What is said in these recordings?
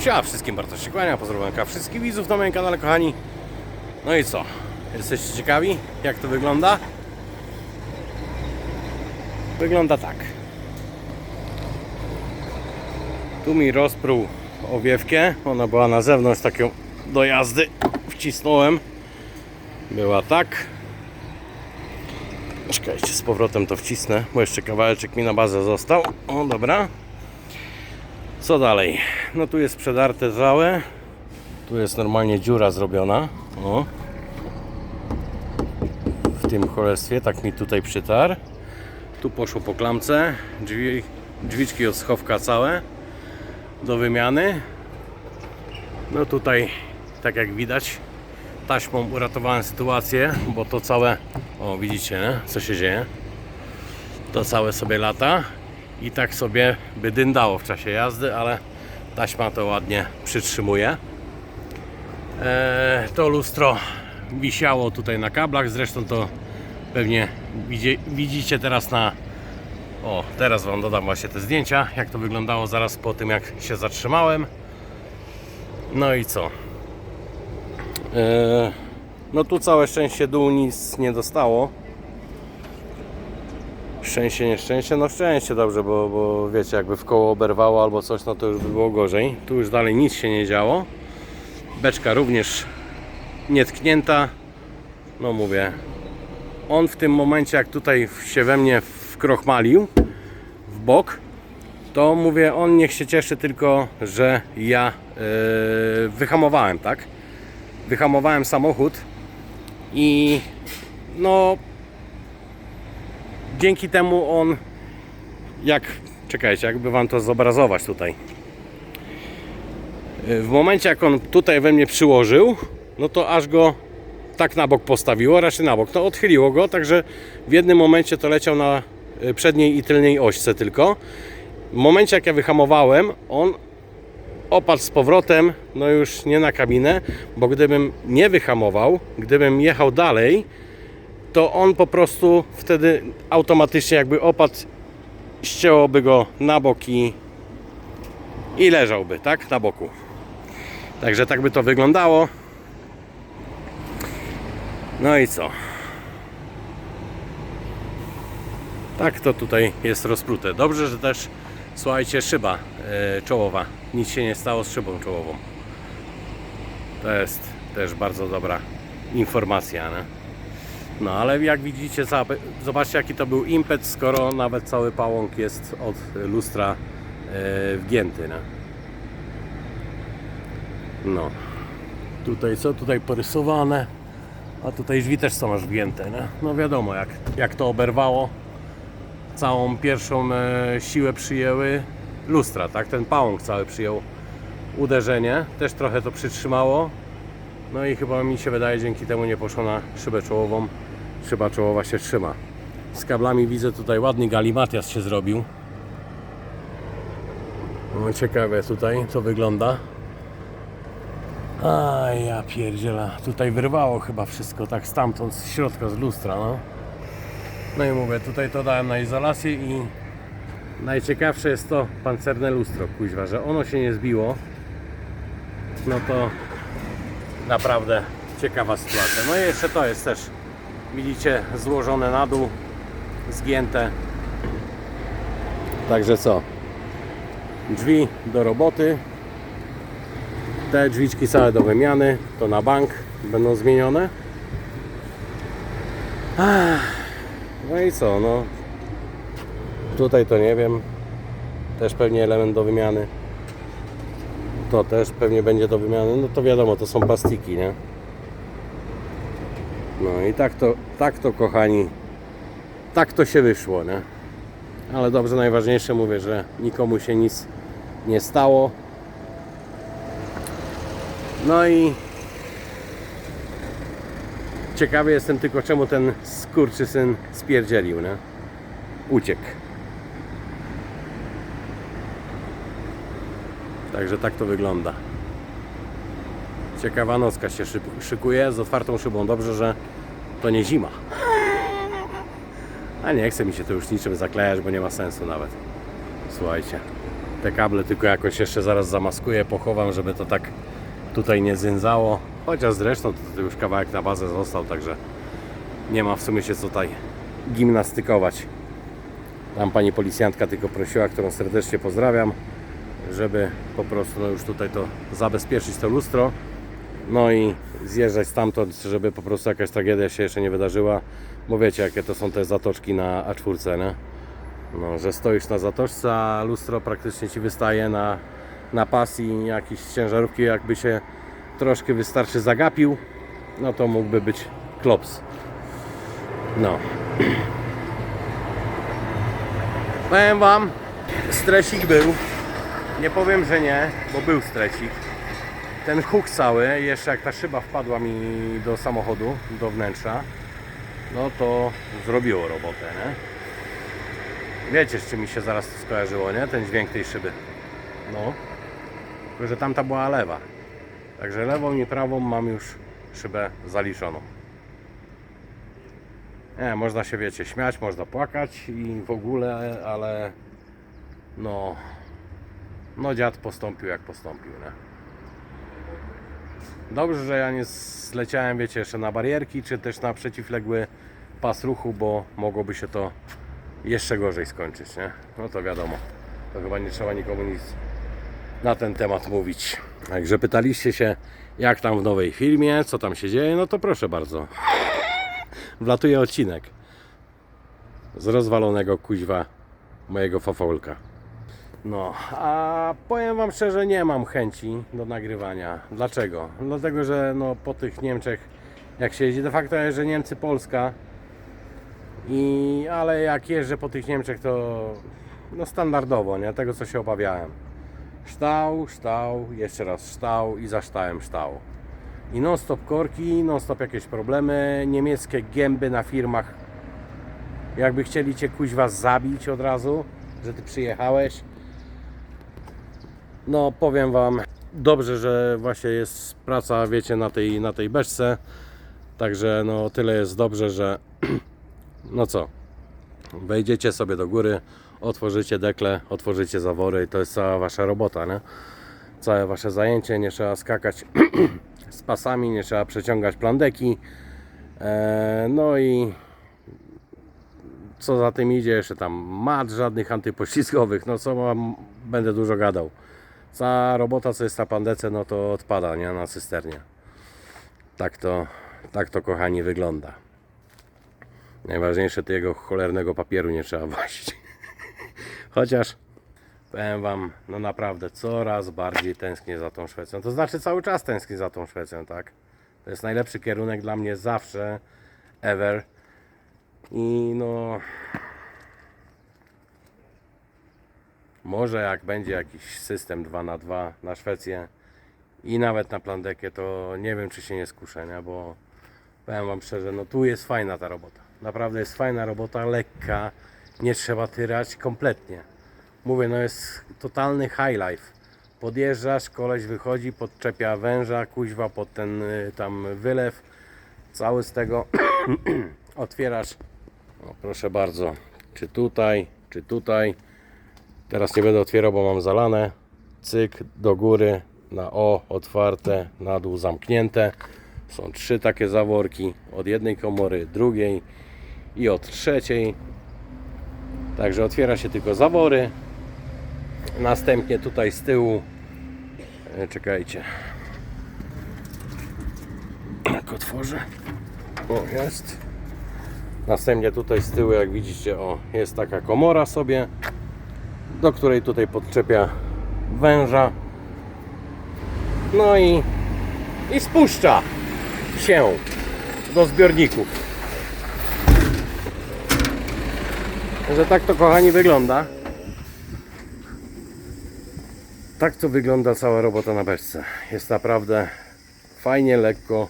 Siema wszystkim, Bartosz się kłania, pozdrowionka wszystkich widzów na moim kanale, kochani. No i co? Jesteście ciekawi, jak to wygląda? Wygląda tak. Tu mi rozpruł owiewkę. Ona była na zewnątrz, taką do jazdy wcisnąłem. Była tak. Czekajcie, z powrotem to wcisnę, bo jeszcze kawałeczek mi na bazę został. O, dobra. Co dalej? No tu jest przedarte całe. Tu jest normalnie dziura zrobiona. O. W tym cholerstwie, tak mi tutaj przytarł. Tu poszło po klamce. Drzwi, drzwiczki od schowka całe. Do wymiany. No tutaj, tak jak widać, taśmą uratowałem sytuację, bo to całe, o widzicie, nie? co się dzieje. To całe sobie lata i tak sobie by dyndało w czasie jazdy, ale taśma to ładnie przytrzymuje. Eee, to lustro wisiało tutaj na kablach, zresztą to pewnie widzicie teraz na o, teraz Wam dodam właśnie te zdjęcia, jak to wyglądało zaraz po tym, jak się zatrzymałem. No i co? Eee, no tu całe szczęście dół nic nie dostało. Szczęście, nieszczęście, no szczęście dobrze, bo, bo wiecie, jakby w koło oberwało albo coś, no to już by było gorzej. Tu już dalej nic się nie działo. Beczka również nietknięta. No mówię, on w tym momencie, jak tutaj się we mnie wkrochmalił w bok, to mówię, on niech się cieszy tylko, że ja yy, wyhamowałem, tak? Wyhamowałem samochód i no dzięki temu on jak czekajcie, jakby wam to zobrazować tutaj. W momencie jak on tutaj we mnie przyłożył, no to aż go tak na bok postawiło, raczej na bok. To odchyliło go, także w jednym momencie to leciał na y, przedniej i tylnej ośce tylko. W momencie jak ja wyhamowałem, on opadł z powrotem, no już nie na kabinę, bo gdybym nie wyhamował, gdybym jechał dalej, to on po prostu wtedy automatycznie jakby opadł, ścięłoby go na bok i, leżałby, tak, na boku. Także tak by to wyglądało. No i co? Tak to tutaj jest rozprute. Dobrze, że też słuchajcie, szyba e, czołowa. Nic się nie stało z szybą czołową. To jest też bardzo dobra informacja. Nie? No ale jak widzicie, zobaczcie jaki to był impet, skoro nawet cały pałąk jest od lustra e, wgięty. Nie? No. Tutaj co? Tutaj porysowane. A tutaj drzwi też są aż wgięte. Nie? No wiadomo, jak, jak to oberwało. Całą pierwszą e, siłę przyjęły lustra, tak? Ten pałąk cały przyjął uderzenie. Też trochę to przytrzymało. No i chyba mi się wydaje, dzięki temu nie poszło na szybę czołową. Szyba czołowa się trzyma. Z kablami widzę tutaj ładny galimatias się zrobił. No, ciekawe tutaj to wygląda. A ja pierdziela, tutaj wyrwało chyba wszystko tak stamtąd, z środka, z lustra, no. No i mówię, tutaj to dałem na izolację i najciekawsze jest to pancerne lustro, kuźwa, że ono się nie zbiło. No to naprawdę ciekawa sytuacja. No i jeszcze to jest też, widzicie, złożone na dół, zgięte. Także co? Drzwi do roboty, te drzwiczki całe do wymiany, to na bank będą zmienione. No i co, no. Tutaj to nie wiem. Też pewnie element do wymiany. To też pewnie będzie do wymiany. No to wiadomo, to są plastiki, nie? No i tak to, tak to kochani, tak to się wyszło, nie? Ale dobrze, najważniejsze mówię, że nikomu się nic nie stało. No i ciekawy jestem tylko czemu ten skurczysyn spierdzielił, nie? Uciekł. Także tak to wygląda. Ciekawa nocka się szykuje z otwartą szybą. Dobrze, że to nie zima. A nie chce mi się to już niczym zaklejać, bo nie ma sensu nawet. Słuchajcie. Te kable tylko jakoś jeszcze zaraz zamaskuję, pochowam, żeby to tak tutaj nie zędzało. Chociaż zresztą to już kawałek na bazę został, także nie ma w sumie się co tutaj gimnastykować. Tam pani policjantka tylko prosiła, którą serdecznie pozdrawiam, żeby po prostu no już tutaj to zabezpieczyć to lustro. No i zjeżdżać stamtąd, żeby po prostu jakaś tragedia się jeszcze nie wydarzyła. Bo wiecie, jakie to są te zatoczki na A4, nie? No, że stoisz na zatoczce, a lustro praktycznie ci wystaje na, na pas i jakiś ciężarówki jakby się troszkę wystarczy zagapił, no to mógłby być klops. No. Powiem Wam, stresik był. Nie powiem, że nie, bo był stresik. Ten huk cały, jeszcze jak ta szyba wpadła mi do samochodu, do wnętrza, no to zrobiło robotę, nie? Wiecie, z czym mi się zaraz to skojarzyło, nie? Ten dźwięk tej szyby. No. Tylko, że tamta była lewa. Także lewą i prawą mam już szybę zaliczoną. Nie, można się, wiecie, śmiać, można płakać i w ogóle, ale no, no dziad postąpił jak postąpił, nie? Dobrze, że ja nie zleciałem, wiecie, jeszcze na barierki, czy też na przeciwległy pas ruchu, bo mogłoby się to jeszcze gorzej skończyć, nie? No to wiadomo, to chyba nie trzeba nikomu nic na ten temat mówić. Także pytaliście się, jak tam w nowej filmie, co tam się dzieje, no to proszę bardzo. Wlatuje odcinek z rozwalonego kuźwa mojego fafolka. No, a powiem Wam szczerze, nie mam chęci do nagrywania. Dlaczego? Dlatego, że no, po tych Niemczech, jak się jeździ, de facto jeżdżę Niemcy, Polska, i, ale jak jeżdżę po tych Niemczech, to no, standardowo, nie? Tego, co się obawiałem. Ształ, ształ, jeszcze raz ształ i za ształem ształ. I non stop korki, non stop jakieś problemy, niemieckie gęby na firmach. Jakby chcieli Cię kuźwa zabić od razu, że Ty przyjechałeś. No powiem Wam, dobrze, że właśnie jest praca, wiecie, na tej, na tej beczce. Także no tyle jest dobrze, że no co, wejdziecie sobie do góry, otworzycie dekle, otworzycie zawory i to jest cała Wasza robota, nie? Całe Wasze zajęcie, nie trzeba skakać z pasami, nie trzeba przeciągać plandeki. E, no i co za tym idzie, jeszcze tam mat żadnych antypoślizgowych, no co będę dużo gadał. Cała robota, co jest na pandece, no to odpada, nie? Na cysternie. Tak to, tak to kochani wygląda. Najważniejsze tego cholernego papieru nie trzeba wozić. Chociaż powiem Wam, no naprawdę coraz bardziej tęsknię za tą Szwecją. To znaczy cały czas tęsknię za tą Szwecją, tak? To jest najlepszy kierunek dla mnie zawsze, ever. I no. Może jak będzie jakiś system 2 na 2 na Szwecję i nawet na Plandekę, to nie wiem czy się nie skuszę, nie? bo powiem Wam szczerze, no tu jest fajna ta robota. Naprawdę jest fajna robota, lekka, nie trzeba tyrać kompletnie. Mówię, no jest totalny high life. Podjeżdżasz, koleś wychodzi, podczepia węża, kuźwa pod ten y, tam wylew, cały z tego otwierasz. O, proszę bardzo, czy tutaj, czy tutaj. Teraz nie będę otwierał, bo mam zalane. Cyk, do góry, na O otwarte, na dół zamknięte. Są trzy takie zaworki, od jednej komory, drugiej i od trzeciej. Także otwiera się tylko zawory. Następnie tutaj z tyłu, e, czekajcie, jak otworzę, o jest. Następnie tutaj z tyłu, jak widzicie, o jest taka komora sobie, do której tutaj podczepia węża. No i, i spuszcza się do zbiorników. Że tak to kochani wygląda. Tak to wygląda cała robota na beczce. Jest naprawdę fajnie, lekko,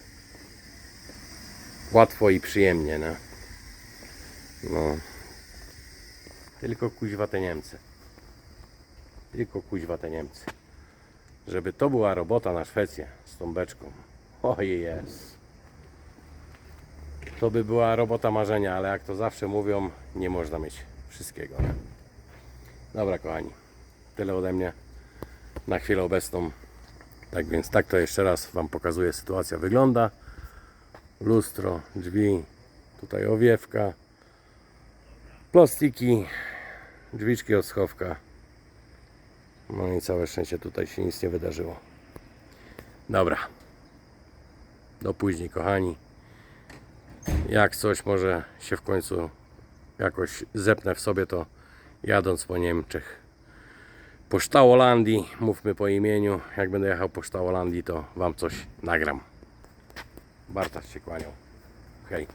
łatwo i przyjemnie, nie? No. Tylko kuźwa te Niemcy. Tylko kuźwa te Niemcy. Żeby to była robota na Szwecję z tą beczką. Ojej jest. To by była robota marzenia, ale jak to zawsze mówią, nie można mieć wszystkiego. Dobra, kochani. Tyle ode mnie na chwilę obecną. Tak więc tak to jeszcze raz Wam pokazuję sytuacja wygląda. Lustro, drzwi, tutaj owiewka, plastiki, drzwiczki od schowka. No i całe szczęście tutaj się nic nie wydarzyło. Dobra. Do później kochani. Jak coś może się w końcu jakoś zepnę w sobie, to jadąc po Niemczech po Ształolandii, mówmy po imieniu, jak będę jechał po Ształolandii, to Wam coś nagram. Bartaś się kłaniał. Hej.